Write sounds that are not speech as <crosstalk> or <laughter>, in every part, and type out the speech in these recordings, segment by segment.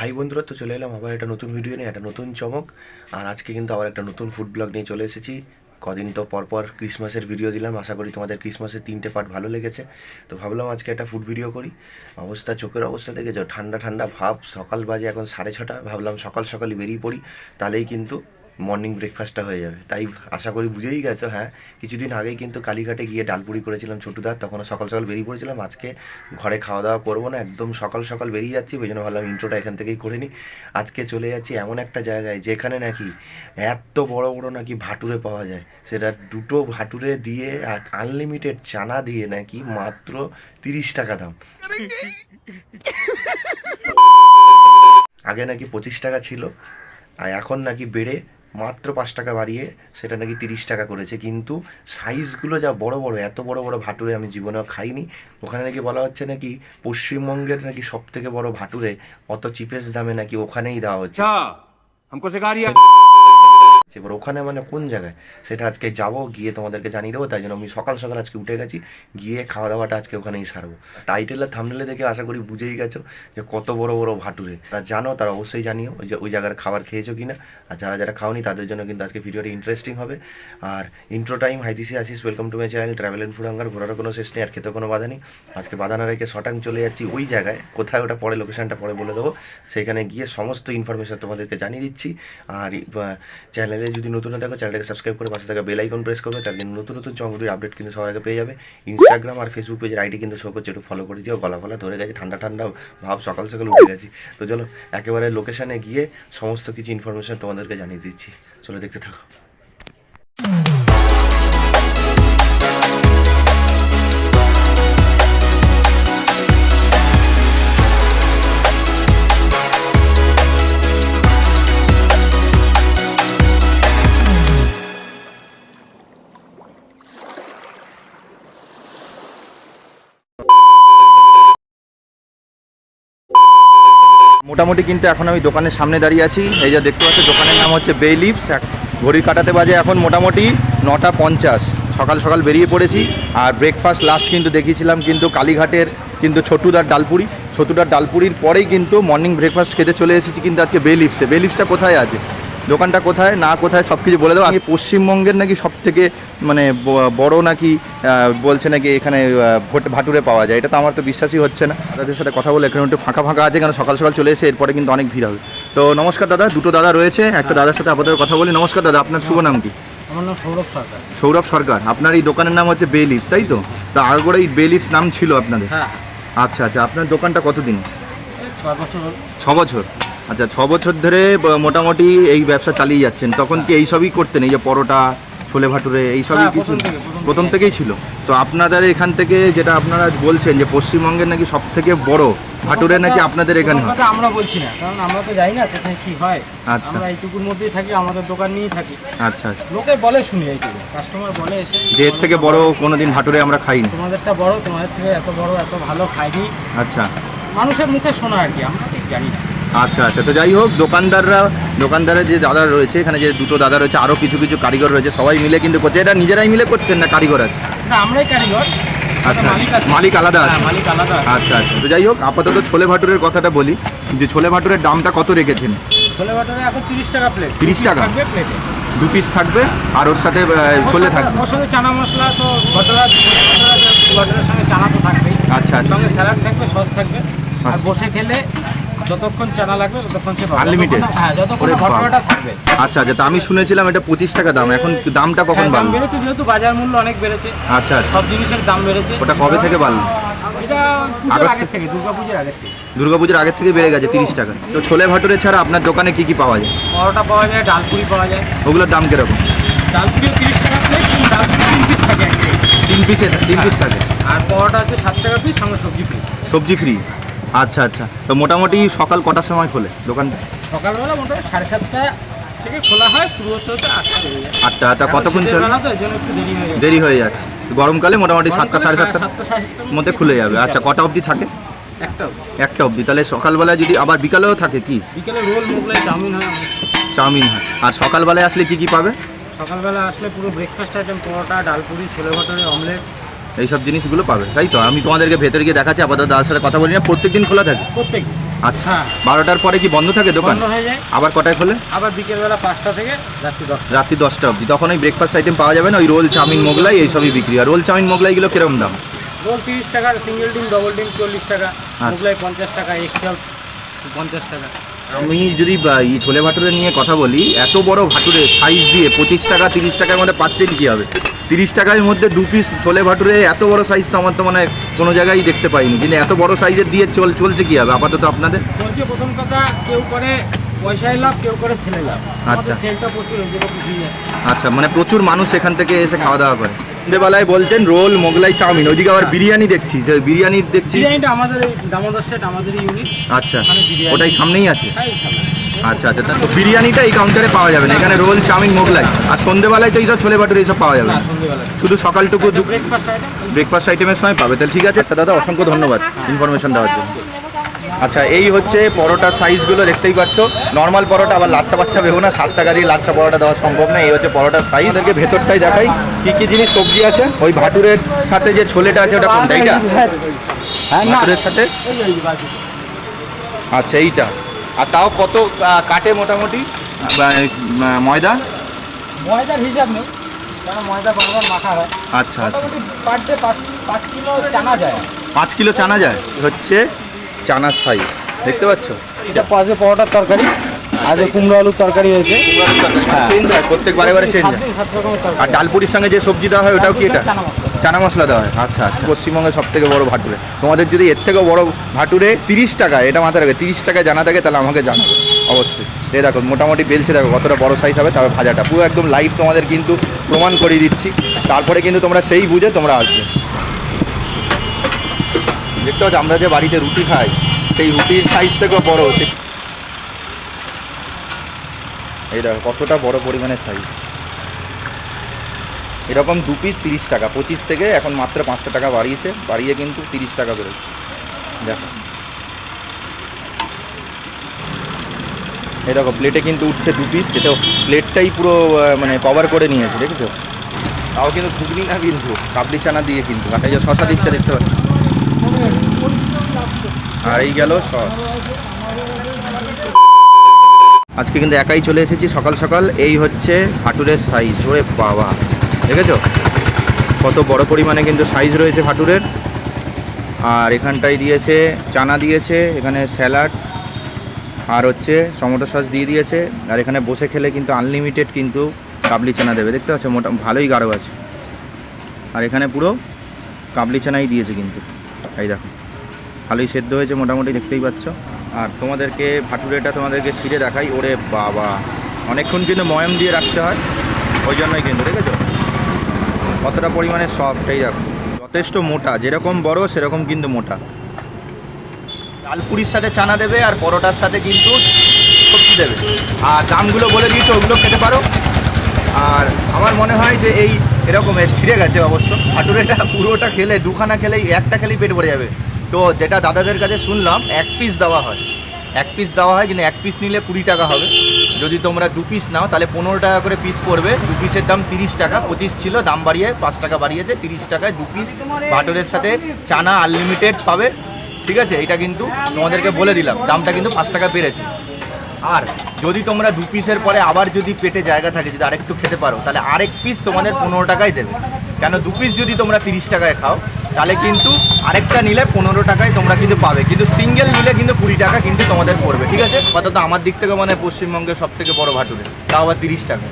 High বন্ধুরা, তো চলে এলাম আবার একটা নতুন ভিডিও নিয়ে, একটা নতুন চমক। আর আজকে কিন্তু আবার একটা নতুন ফুড ব্লগ নিয়ে চলে এসেছি। কদিন তো পরপর ক্রিসমাসের ভিডিও দিলাম। আশা করি তোমাদের ক্রিসমাসের তিনটে পার্ট ভালো লেগেছে। তো ভাবলাম আজকে একটা ফুড ভিডিও করি। অবস্থা, চোখের অবস্থা দেখেছ? ঠান্ডা ঠান্ডা ভাব। সকাল বাজে এখন সাড়ে ছটা। ভাবলাম সকাল সকালই বেরিয়ে পড়ি। তাহলেই কিন্তু মর্নিং ব্রেকফাস্টটা হয়ে যাবে। তাই আশা করি বুঝেই গেছো হ্যাঁ? কিছুদিন আগেই কিন্তু কালীঘাটে গিয়ে ডালপুরি করেছিলাম ছোটুদার তখন সকাল সকাল বেরিয়ে পড়েছিলাম। আজকে ঘরে খাওয়া দাওয়া করব না একদম সকাল সকাল বেরিয়ে যাচ্ছি ওই জন্য ভাবলাম ইন্ট্রোটা এখান থেকেই করে নিই। আজকে চলে যাচ্ছি এমন একটা জায়গায় যেখানে নাকি এত বড় বড় নাকি ভাটুরে পাওয়া যায়। সেটা দুটো ভাটুরে দিয়ে আনলিমিটেড চানা দিয়ে নাকি মাত্র তিরিশ টাকা দাম। <laughs> আগে নাকি পঁচিশ টাকা ছিল আর এখন নাকি বেড়ে মাত্র পাঁচ টাকা বাড়িয়ে সেটা নাকি তিরিশ টাকা করেছে। কিন্তু সাইজগুলো যা বড় বড়, এত বড় বড় ভাটুরে আমি জীবনেও খাইনি। ওখানে নাকি বলা হচ্ছে নাকি পশ্চিমবঙ্গের নাকি সব থেকে বড় ভাটুরে, অত চিপেস্ট দামে নাকি ওখানেই দেওয়া হচ্ছে। এবার ওখানে মানে কোন জায়গায়? সেটা আজকে যাব, গিয়ে তোমাদেরকে জানিয়ে দেবো, তাই জন্য আমি সকাল সকাল আজকে উঠে গেছি, গিয়ে খাওয়া দাওয়াটা আজকে ওখানেই সারবো। টাইটেল আর দেখে আশা করি বুঝেই গেছো যে কত বড় বড় ভাটুরে। তারা জানো তারা অবশ্যই জানিও ওই যে ওই জায়গার খাবার খেয়েছো কিনা, আর যারা যারা খাওনি তাদের জন্য কিন্তু আজকে ভিডিওটা ইন্টারেস্টিং হবে। আর intro time hi this is Asis welcome to my channel travel and food hunger ঘোরার কোনো শেষ নেই, আর খেতে কোনো বাধা নেই। আজকে বাধা না রেখে শটাং চলে যাচ্ছি ওই জায়গায়, কোথায় ওটা পরে লোকেশানটা পরে বলে দেবো। সেখানে গিয়ে সমস্ত ইনফরমেশন তোমাদেরকে জানিয়ে দিচ্ছি। আর চ্যানেলে যদি নতুন না দেখো চ্যানেলটাকে সাবস্ক্রাইব করে পাশে থাকা বেল আইকন প্রেস করবে, তার জন্য নতুন নতুন চমকটির আপডেট কিন্তু সবার আগে পেয়ে যাবে। ইনস্টাগ্রাম আর ফেসবুক পেজের আইডি কিন্তু শো করছে, একটু ফলো করে দিও। গলা ফলা ধরে গেছে, ঠান্ডা ঠান্ডা ভাব, সকাল সকাল উঠে গেছি। তো চলো, একেবারে লোকেশানে গিয়ে সমস্ত কিছু ইনফরমেশান তোমাদেরকে জানিয়ে দিচ্ছি। চলো দেখতে থাকো। মোটামুটি কিন্তু এখন আমি দোকানের সামনে দাঁড়িয়ে আছি। এই যে দেখতে পাচ্ছি, দোকানের নাম হচ্ছে বে লিপস ঘড়ির কাটাতে বাজে এখন মোটামুটি নটা পঞ্চাশ। সকাল সকাল বেরিয়ে পড়েছি। আর ব্রেকফাস্ট লাস্ট কিন্তু দেখিয়েছিলাম কিন্তু কালীঘাটের কিন্তু ছোটুদার ডালপুরি। ছোটুদার ডালপুরির পরেই কিন্তু মর্নিং ব্রেকফাস্ট খেতে চলে এসেছি কিন্তু আজকে বে লিপসে বে লিপসটা কোথায় আছে? দোকানটা কোথায় না কোথায় সব কিছু বলে দেবো। আমি পশ্চিমবঙ্গের নাকি সব থেকে মানে বড় নাকি বলছে নাকি এখানে ভোট- ভাটুরে পাওয়া যায়। এটা তো আমার তো বিশ্বাসই হচ্ছে না। তাদের সাথে কথা বলে এখানে একটু ফাঁকা ফাঁকা আছে কারণ সকাল সকাল চলে এসে এরপরে কিন্তু অনেক ভিড় হবে। তো নমস্কার দাদা দুটো দাদা রয়েছে একটা দাদার সাথে আপাতত কথা বলি। নমস্কার দাদা আপনার শুভ নাম কি? আমার নাম সৌরভ সরকার। সৌরভ সরকার। আপনার এই দোকানের নাম হচ্ছে বে লিভস তাই তো? তা আগরে এই বে লিভস নাম ছিল আপনাদের? হ্যাঁ। আচ্ছা আচ্ছা। আপনার দোকানটা কতদিন? ছয় বছর ছ বছর আচ্ছা ছ বছর ধরে মোটামুটি এই ব্যবসা চালিয়ে যাচ্ছেন। তখন কি এই সবই করতেন এই যে পরোটা ছোলে ভাটুরে এই সবই হ্যাঁ, কিছু প্রথম থেকে, প্রথম প্রথম থেকে। থেকেই ছিল। তো আপনাদের এখান থেকে যেটা আপনারা বলছেন যে পশ্চিমবঙ্গের নাকি সব থেকে বড় ভাটুরে নাকি আপনাদের এখানে হয়? আমরা বলছি না কারণ আমরা তো জানি না কোথায় কি হয়। আচ্ছা। আমরা এইটুকুর মধ্যেই থাকি আমাদের দোকান নিয়েই থাকি। আচ্ছা আচ্ছা। লোকে বলে শুনি এইটুকু কাস্টমার বলে এসে যে এর থেকে বড় কোনোদিন ভাটুরে আমরা খাইনি। তোমাদেরটা বড় তোমাদের থেকে এত বড় এত ভালো খাইনি। আচ্ছা। মানুষের মুখে শোনা আর কি আমরা ঠিক জানি না। আচ্ছা আচ্ছা। তো যাই হোক দোকানদাররা দোকানদারের যে দাদা রয়েছে এখানে যে দুটো দাদা রয়েছে আরও কিছু কিছু কারিগর রয়েছে সবাই মিলে কিন্তু করছে। এটা নিজেরাই মিলে করছেন না কারিগর আছে? না আমরাই কারিগর। আচ্ছা মালিক আলাদা আছে? হ্যাঁ, মালিক আলাদা আচ্ছা আচ্ছা। তো যাই হোক আপাতত ছোলে ভাটুরের কথাটা বলি যে ছোলে ভাটুরের দামটা কত রেখেছেন? ছোলে ভাটোরে এখন তিরিশ টাকা প্লেট 30 টাকা? দু পিস থাকবে আর ওর সাথে ছোলে থাকবে। ওর সাথে চানা মশলা তো সঙ্গে চানা তো থাকবেই। আচ্ছা আচ্ছা। সঙ্গে স্যালাড থাকবে সস থাকবে। আর আচ্ছা। বসে খেলে যতক্ষণ চানা লাগবে ততক্ষণ সে? যতক্ষণ- হ্যাঁ যতক্ষণ থাকবে। আচ্ছা আচ্ছা আমি শুনেছিলাম এটা পঁচিশ টাকা দাম এখন দামটা কখন হ্যাঁ, বাড়লো? বেড়েছে যেহেতু বাজার মূল্য অনেক বেড়েছে আচ্ছা আচ্ছা। সব জিনিসের দাম বেড়েছে। ওটা কবে থেকে বাড়লো? দুর্গাপুজোর আগের থেকে। বেড়ে গেছে তিরিশ টাকা। তো ছোলে ভাটুরে ছাড়া আপনার দোকানে কি কি পাওয়া যায়? পরোটা পাওয়া যায় ডালপুরি পাওয়া যায়। ওগুলোর দাম কীরকম? ডালপুরিও তিরিশ টাকা তিন পিস। তিন পিসে তিন পিস থাকে? আর পরোটা হচ্ছে সাত টাকা পিস সঙ্গে সবজি ফ্রি সবজি ফ্রি আচ্ছা আচ্ছা। তো মোটামুটি সকাল কটার সময় খোলে দোকানটা? সকালবেলা মোটামুটি সাড়ে সাতটা থেকে খোলা হয় শুরু হতে হতে আটটা বেজে যায়। আটটা তা কতক্ষণ চলে? দেরি হয়ে হয়ে যাচ্ছে। গরমকালে মোটামুটি সাতটা সাড়ে সাতটা সাতটা সাতটার মধ্যে খুলে যাবে। আচ্ছা কটা অবধি থাকে? একটা অবধি। একটা অবধি। তাহলে সকালবেলায় যদি আবার বিকালেও থাকে কি? বিকেলে রোল মোগলাই চাউমিন হয় চাউমিন হয়। আর সকালবেলায় আসলে কি কি পাবে? সকালবেলা আসলে পুরো breakfast item paratha dalpuri chole bhature omelette এইসব জিনিসগুলো পাবে তাই তো? আমি তোমাদেরকে ভেতরে গিয়ে দেখাচ্ছি আপাতত দাদার সাথে কথা বলি না প্রত্যেক দিন খোলা থাকে। প্রত্যেক আচ্ছা হ্যাঁ। বারোটার পরে কি বন্ধ থাকে দোকান? হয়ে আবার কটায় খোলে? আবার বিকেলবেলা পাঁচটা থেকে রাত্রি দশটা। রাত্রি দশটা অবধি। তখন ওই ব্রেকফাস্ট আইটেম পাওয়া যাবে না ওই রোল চাউমিন মোগলাই এইসবই বিক্রি হয়। রোল চাউমিন মোগলাইগুলো কীরকম দাম? রোল তিরিশ টাকা সিঙ্গেল ডিম ডবল ডিম চল্লিশ টাকা আচ্ছা। মোগলাই পঞ্চাশ টাকা এক চাল পঞ্চাশ টাকা। আমি যদি এই ছোলে ভাটুরে নিয়ে কথা বলি এত বড় ভাটুরে সাইজ দিয়ে পঁচিশ টাকা তিরিশ টাকার মধ্যে পাচ্ছেন কি হবে? তিরিশ টাকার মধ্যে দু পিস ছোলে ভাটুরে এত বড় সাইজ তো আমার তো মানে কোনো জায়গায় দেখতে পাইনি। কিন্তু এত বড় সাইজের দিয়ে চল চলছে কি হবে? আপাতত আপনাদের? বলছে প্রথম কথা কেউ করে পয়সায় লাভ কেউ করে ছেলে লাভ। আচ্ছা। সেলটা প্রচুর আচ্ছা মানে প্রচুর মানুষ এখান থেকে এসে খাওয়া দাওয়া করে। সন্ধ্যেবেলায় বলছেন রোল মোগলাই চাউমিন। ওইদিকে আবার বিরিয়ানি দেখছি। যে বিরিয়ানি দেখছি বিরিয়ানিটা আমাদের দামোদর সেট আমাদের ইউনিট আচ্ছা। ওটাই সামনেই আছে। আচ্ছা আচ্ছা তা তো বিরিয়ানিটা এই কাউন্টারে পাওয়া যাবে না। এখানে রোল চাউমিন মোগলাই। আর সন্ধ্যেবেলায় তো এইসব ছোলে ভাটুরে এইসব পাওয়া যাবে। শুধু সকালটুকু ব্রেকফাস্ট আইটেমের সময় পাবে। তাহলে ঠিক আছে। আচ্ছা দাদা অসংখ্য ধন্যবাদ ইনফরমেশন দেওয়ার জন্য। আচ্ছা এই হচ্ছে পরোটার সাইজগুলো দেখতেই পাচ্ছ। নর্মাল পরোটা আবার লাচ্চা বাচ্চা ভেবো না। সাত টাকা দিয়ে লাচ্চা পরোটা দেওয়া সম্ভব না। এই হচ্ছে পরোটার সাইজ এদেরকে ভেতরটাই দেখাই। কি কি জিনিস সবজি আছে? ওই ভাটুরের সাথে যে ছোলেটা আছে ওটা কোনটা? এইটা? হ্যাঁ না। ভাটুরের সাথে। আচ্ছা এইটা। আর তাও কত কাটে মোটামুটি? ময়দা? ময়দার হিসাব নেই কারণ ময়দা বারবার মাখা হয়। আচ্ছা আচ্ছা। মোটামুটি পার ডে পাঁচ কিলো চানা যায়। পাঁচ কিলো চানা যায় হচ্ছে চানার সাইজ দেখতে পাচ্ছ? এটা পাঁচে পরোটার তরকারি আজ কুমড়ো আলুর তরকারি হয়েছে। হ্যাঁ। চেঞ্জ হয়। প্রত্যেক বারে বারে চেঞ্জ হয় আর ডালপুরির সঙ্গে যে সবজি দেওয়া হয় ওটাও কি এটা? চানা মশলা। দেওয়া হয়। আচ্ছা আচ্ছা। পশ্চিমবঙ্গের সব থেকে বড় ভাটুরে। তোমাদের যদি এর থেকেও বড় ভাটুরে তিরিশ টাকা, এটা মাথায় রাখবে, তিরিশ টাকা জানা থাকে, তাহলে আমাকে জানাবে, অবশ্যই। এই দেখো, মোটামুটি বেলছে, দেখো, কতটা বড় সাইজ হবে, তারপর ভাজাটা। পুরো একদম লাইভ তোমাদের কিন্তু প্রমাণ করিয়ে দিচ্ছি। তারপরে কিন্তু তোমরা সেই বুঝে তোমরা আসবে। দেখতে পাচ্ছ, আমরা যে বাড়িতে রুটি খাই, সেই রুটির সাইজ থেকেও বড় সে এই দেখো, কতটা বড় পরিমাণের সাইজ এরকম দু পিস তিরিশ টাকা, পঁচিশ থেকে এখন মাত্র পাঁচশো টাকা বাড়িয়েছে, বাড়িয়ে কিন্তু তিরিশ টাকা বেরোচ্ছে দেখো। দেখো প্লেটে কিন্তু উঠছে দু পিস সেটা প্লেটটাই পুরো মানে কভার করে নিয়েছে, দেখেছ? তাও কিন্তু ঘুগনি না কিন্তু, কাবলি চানা দিয়ে কিন্তু, আর এই যে শশা দিচ্ছে, দেখতে পাচ্ছি? আর এই গেল সস। আজকে কিন্তু একাই চলে এসেছি সকাল সকাল, এই হচ্ছে হাটুরের সাইজ ওরে বাবা। দেখেছ? কত বড় পরিমাণে কিন্তু সাইজ রয়েছে ভাটুরের। আর এখানটায় দিয়েছে চানা দিয়েছে, এখানে স্যালাড আর হচ্ছে টমেটো সস দিয়ে দিয়েছে। আর এখানে বসে খেলে কিন্তু আনলিমিটেড কিন্তু কাবলি চানা দেবে। দেখতে পাচ্ছ, মোটা ভালোই গাঢ় আছে। আর এখানে পুরো কাবলি চানাই দিয়েছে কিন্তু। এই দেখো, ভালোই সেদ্ধ হয়েছে মোটামুটি, দেখতেই পাচ্ছ। আর তোমাদেরকে ভাটুরেটা তোমাদেরকে ছিঁড়ে দেখাই। ওরে বাবা! অনেকক্ষণ কিন্তু ময়াম দিয়ে রাখতে হয়। ওই জন্যই কিন্তু, দেখেছ? কতটা পরিমাণে সফট এই দেখো। যথেষ্ট মোটা, যেরকম বড়, সেরকম কিন্তু মোটা। ডালপুরির সাথে চানা দেবে আর পরোটার সাথে কিন্তু সবজি দেবে। আর দামগুলো বলে দিয়েছে, ওগুলো খেতে পারো। আর আমার মনে হয় যে এই এরকমের ছিঁড়ে গেছে অবশ্য। হাটুরেটা পুরোটা খেলে, দুখানা খেলেই, একটা খেলেই পেট ভরে যাবে। তো যেটা দাদাদের কাছে শুনলাম, এক পিস দেওয়া হয়। এক পিস দেওয়া হয়, কিন্তু এক পিস নিলে কুড়ি টাকা হবে। যদি তোমরা দু পিস নাও, তাহলে পনেরো টাকা করে পিস পড়বে। দু পিসের দাম তিরিশ টাকা, পঁচিশ ছিল, দাম বাড়িয়ে পাঁচ টাকা বাড়িয়েছে, তিরিশ টাকায় দু পিস বাটরের সাথে চানা আনলিমিটেড পাবে। ঠিক আছে? এটা কিন্তু তোমাদেরকে বলে দিলাম, দামটা কিন্তু পাঁচ টাকা বেড়েছে। আর যদি তোমরা দু পিসের পরে আবার যদি পেটে জায়গা থাকে, যদি আরেকটু খেতে পারো, তাহলে আরেক পিস তোমাদের পনেরো টাকায় দেবে। কেন দু পিস যদি তোমরা তিরিশ টাকায় খাও, তাহলে কিন্তু আরেকটা নিলে পনেরো টাকায় তোমরা কিন্তু পাবে। কিন্তু সিঙ্গেল নিলে কিন্তু কুড়ি টাকা কিন্তু তোমাদের পড়বে, ঠিক আছে? অর্থাৎ আমার দিক থেকে মানে পশ্চিমবঙ্গের সব থেকে বড় ভাটুরে, তাও আবার তিরিশ টাকা।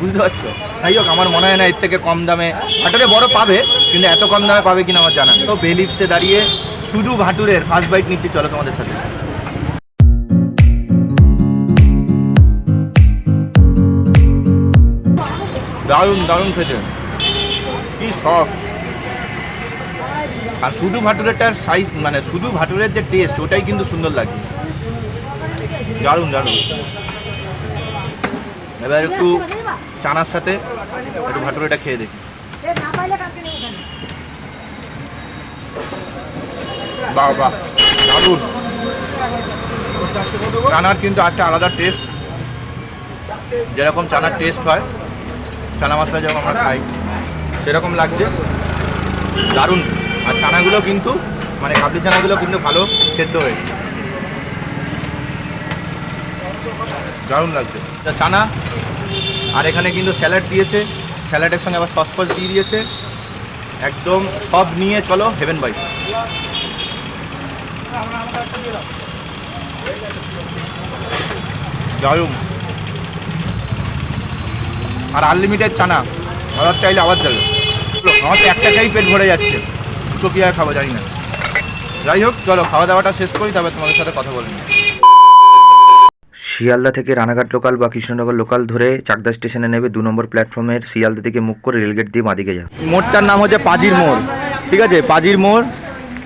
বুঝতে পারছ? যাই হোক, আমার মনে হয় না এর থেকে কম দামে ভাটুরে বড় পাবে, কিন্তু এত কম দামে পাবে কিনা আমার জানা তো বেলিপসে দাঁড়িয়ে শুধু ভাটুরের ফার্স্ট বাইট নিচ্ছি, চলো তোমাদের সাথে। দারুণ দারুণ খেতে। কি সফট আর শুধু ভাটুরেরটার সাইজ মানে শুধু ভাটুরের যে টেস্ট ওটাই কিন্তু সুন্দর লাগে দারুণ দারুণ। এবার একটু চানার সাথে একটু ভাটুরেটা খেয়ে দেখি। বাহ বাহ, দারুণ। চানার কিন্তু একটা আলাদা টেস্ট যেরকম চানার টেস্ট হয়, চানা মশলা যখন আমরা খাই। সেরকম লাগছে। দারুণ। আর চানাগুলো কিন্তু মানে কাবলি চানাগুলো কিন্তু ভালো সেদ্ধ হয়েছে। দারুণ লাগছে। চানা, আর এখানে কিন্তু স্যালাড দিয়েছে। স্যালাডের সঙ্গে আবার সস ফস দিয়ে দিয়েছে। একদম সব নিয়ে চলো হেভেন বাই দারুণ। আর আনলিমিটেড চানা। অর্ডার চাইলে আবার যাবে চলো, আমার তো একটা চাই পেট ভরে যাচ্ছে। তো কী আর খাব জানি না। যাই হোক চলো খাওয়া দাওয়াটা শেষ করি তবে তোমাদের সাথে কথা বলে নিই। শিয়ালদা থেকে রানাঘাট লোকাল বা কৃষ্ণনগর লোকাল ধরে চাকদা স্টেশনে নেবে দু নম্বর প্ল্যাটফর্মের শিয়ালদা থেকে মুখ করে রেলগেট দিয়ে মাদিকে যা। মোড়টার নাম হচ্ছে পাজির মোড়। ঠিক আছে? পাজির মোড়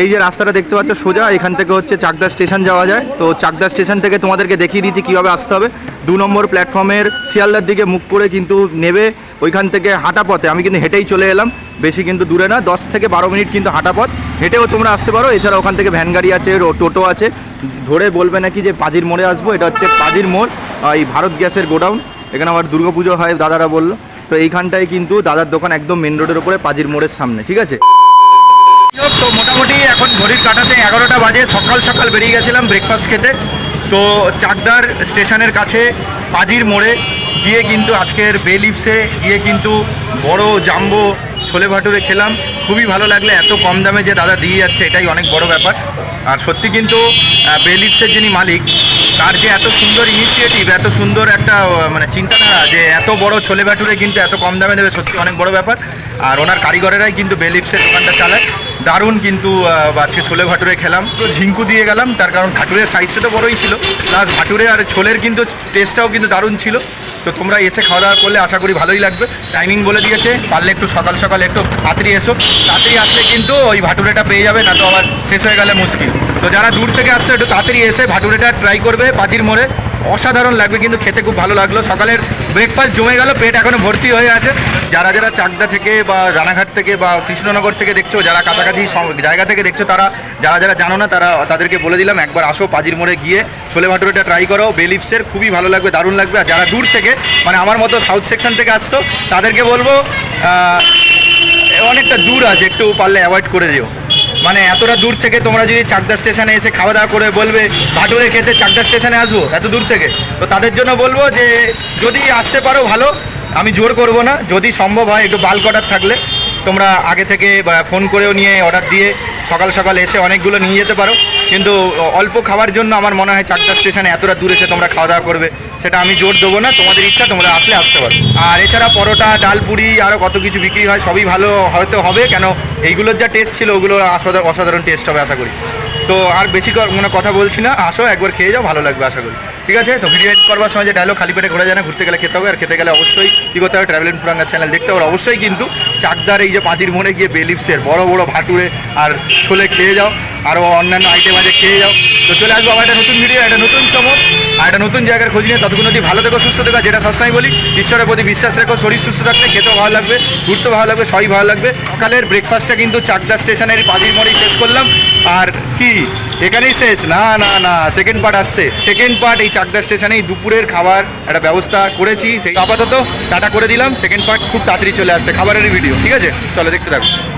এই যে রাস্তাটা দেখতে পাচ্ছ, সোজা, এখান থেকে হচ্ছে চাকদা স্টেশন যাওয়া যায়। তো চাকদা স্টেশন থেকে তোমাদেরকে দেখিয়ে দিচ্ছি কীভাবে আসতে হবে। দু নম্বর প্ল্যাটফর্মের শিয়ালদার দিকে মুখ করে কিন্তু নেবে, ওইখান থেকে হাঁটা পথে। আমি কিন্তু হেঁটেই চলে এলাম, বেশি কিন্তু দূরে না, দশ থেকে বারো মিনিট কিন্তু হাঁটা পথ। হেঁটেও তোমরা আসতে পারো, এছাড়া ওখান থেকে ভ্যান গাড়ি আছে টোটো আছে। ধরে বলবে নাকি যে পাজির মোড়ে আসব, এটা হচ্ছে পাজির মোড় এই ভারত গ্যাসের গোডাউন। এখানে আবার দুর্গাপুজো হয়, দাদারা বলল। তো এইখানটায় কিন্তু দাদার দোকান একদম মেন রোডের উপরে, পাজির মোড়ের সামনে, ঠিক আছে? তো মোটামুটি এখন ঘড়ির কাটাতে এগারোটা বাজে সকাল সকাল বেরিয়ে গেছিলাম ব্রেকফাস্ট খেতে। তো চাকদার স্টেশনের কাছে পাজির মোড়ে গিয়ে কিন্তু আজকের বে লিভসে গিয়ে কিন্তু বড় জাম্বো ছোলে ভাটুরে খেলাম। খুবই ভালো লাগল এত কম দামে যে দাদা দিয়ে যাচ্ছে এটাই অনেক বড় ব্যাপার। আর সত্যি কিন্তু আহ, বে লিভসের যিনি মালিক তার যে এত সুন্দর ইনিশিয়েটিভ এত সুন্দর একটা মানে চিন্তাধারা যে এত বড় ছোলে ভাটুরে কিন্তু এত কম দামে দেবে সত্যি অনেক বড় ব্যাপার। আর ওনার কারিগরেরাই কিন্তু বে লিভসের দোকানটা চালায়। দারুণ কিন্তু আজকে ছোলে ভাটুরে খেলাম। তো ঝিঙ্কু দিয়ে গেলাম, তার কারণ ভাটুরের সাইজটা তো বড়ই ছিল। প্লাস ভাটুরে আর ছোলের কিন্তু টেস্টটাও কিন্তু দারুণ ছিল। তো তোমরা এসে খাওয়া দাওয়া করলে আশা করি ভালোই লাগবে। টাইমিং বলে দিয়েছে, পারলে একটু সকাল সকাল একটু তাড়াতাড়ি এসো। তাড়াতাড়ি আসলে কিন্তু ওই ভাটুরেটা পেয়ে যাবে না তো আবার শেষ হয়ে গেলে মুশকিল। তো যারা দূর থেকে আসছে, একটু তাড়াতাড়ি এসে ভাটুরেটা ট্রাই করবে, পাজির মোড়ে। অসাধারণ লাগবে, কিন্তু খেতে খুব ভালো লাগল। সকালের ব্রেকফাস্ট জমে গেল, পেট এখনও ভর্তি হয়ে আছে। যারা যারা চাকদা থেকে বা রানাঘাট থেকে বা কৃষ্ণনগর থেকে দেখছ, যারা কাছাকাছি জায়গা থেকে দেখছ, তারা, যারা যারা জানো না, তারা তাদেরকে বলে দিলাম, একবার আসো পাজির মোড়ে গিয়ে ছোলে ভাটুরেটা ট্রাই করো। বেলিপসের খুবই ভালো লাগবে, দারুণ লাগবে। আর যারা দূর থেকে মানে আমার মতো সাউথ সেকশন থেকে আসছো, তাদেরকে বলব অনেকটা দূর আছে, একটু পারলে অ্যাভয়েড করে দিও। মানে এতটা দূর থেকে তোমরা যদি চাকদা স্টেশনে এসে খাওয়া দাওয়া করে বলবে, ভাটুরে খেতে চাকদা স্টেশনে আসব, এত দূর থেকে। তো তাদের জন্য বলব যে, যদি আসতে পারো ভালো, আমি জোর করব না। যদি সম্ভব হয় একটু বালকটার থাকলে। তোমরা আগে থেকে ফোন করেও নিয়ে অর্ডার দিয়ে সকাল সকাল এসে অনেকগুলো নিয়ে যেতে পারো। কিন্তু অল্প খাওয়ার জন্য আমার মনে হয় চাকদা স্টেশনে এতটা দূরে এসে তোমরা খাওয়া দাওয়া করবে। সেটা আমি জোর দেবো না, তোমাদের ইচ্ছা, তোমরা আসলে আসতে পারো। আর এছাড়া পরোটা, ডাল পুরি আরও কত কিছু বিক্রি হয়, সবই ভালো হয়তো হবে। কেন, এইগুলোর যা টেস্ট ছিল, ওগুলো অসাধারণ টেস্ট হবে, আশা করি। তো আর বেশি মানে কথা বলছি না। আসো, একবার খেয়ে যাও, ভালো লাগবে, আশা করি। ঠিক আছে? তো ভিডিও এডিট করবার সময় যে ডায়লগ খালি পেটে ঘোরা যায় না, ঘুরতে গেলে খেতে হবে। আর খেতে গেলে অবশ্যই কী করতে হবে? ট্রাভেল ফুরাঙ্গার চ্যানেল দেখতে হবে। অবশ্যই কিন্তু চাকদার এই যে পাঁচির মোড়ে গিয়ে বেলিপসের বড় বড় ভাটুরে আর ছোলে খেয়ে যাও। আরও অন্যান্য আইটেম আছে, খেয়ে যাও। তো চলে আসব আবার একটা নতুন ভিডিও একটা নতুন চমক আর একটা নতুন জায়গার খোঁজ নিয়ে। ততক্ষণ অবধি ভালো থেকো, সুস্থ থেকো। যেটা সবসময় বলি, ঈশ্বরের প্রতি বিশ্বাস রেখো, শরীর সুস্থ থাকলে খেতেও ভালো লাগবে, ঘুরতেও ভালো লাগবে, সবই ভালো লাগবে। সকালের ব্রেকফাস্টটা কিন্তু চাকদা স্টেশনের পাজির মোড়েই শেষ করলাম। আর কি? এখানেই শেষ। না না না সেকেন্ড পার্ট আসছে। সেকেন্ড পার্ট এই চাকদা স্টেশনেই দুপুরের খাবার একটা ব্যবস্থা করেছি। সেই আপাতত টাটা করে দিলাম। সেকেন্ড পার্ট খুব তাড়াতাড়ি চলে আসছে, খাবারের ভিডিও ঠিক আছে? চলো দেখতে থাকো।